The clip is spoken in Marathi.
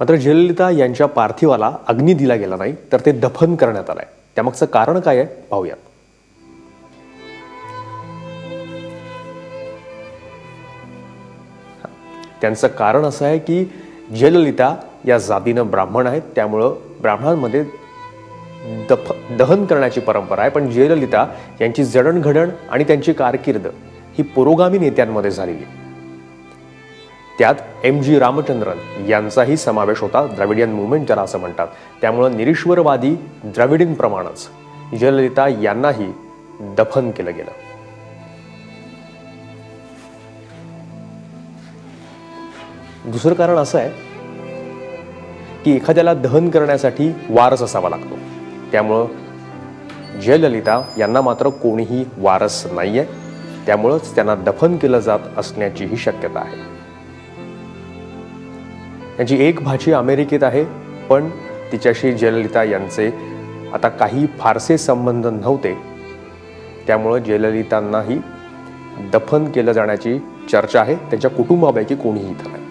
मात्र जयललिता यांच्या पार्थिवाला अग्नी दिला गेला नाही तर ते दफन करण्यात आलंय. त्यामागचं कारण काय आहे? पाहूयात. त्यांचं कारण असं आहे की जयललिता या जातीनं ब्राह्मण आहेत. त्यामुळं ब्राह्मणांमध्ये दफ दहन करण्याची परंपरा आहे. पण जयललिता यांची जडणघडण आणि त्यांची कारकीर्द ही पुरोगामी नेत्यांमध्ये झालेली आहे. त्यात एम जी रामचंद्रन यांचाही समावेश होता. द्रविडियन मुवमेंट ज्याला असं म्हणतात. त्यामुळं निरीश्वरवादी द्रविडींप्रमाणेच जयललिता यांनाही दफन केलं गेलं. दुसरं कारण असं आहे की एखाद्याला दहन करण्यासाठी वारस असावा लागतो. त्यामुळं जयललिता यांना मात्र कोणीही वारस नाहीये. त्यामुळंच त्यांना दफन केलं जात असण्याचीही शक्यता आहे. त्यांची एक भाची अमेरिकेत आहे पण तिच्याशी जयललिता यांचे आता काही फारसे संबंध नव्हते. त्यामुळं जयललितांनाही दफन केलं जाण्याची चर्चा आहे. त्यांच्या कुटुंबापैकी कोणीही इथं नाही.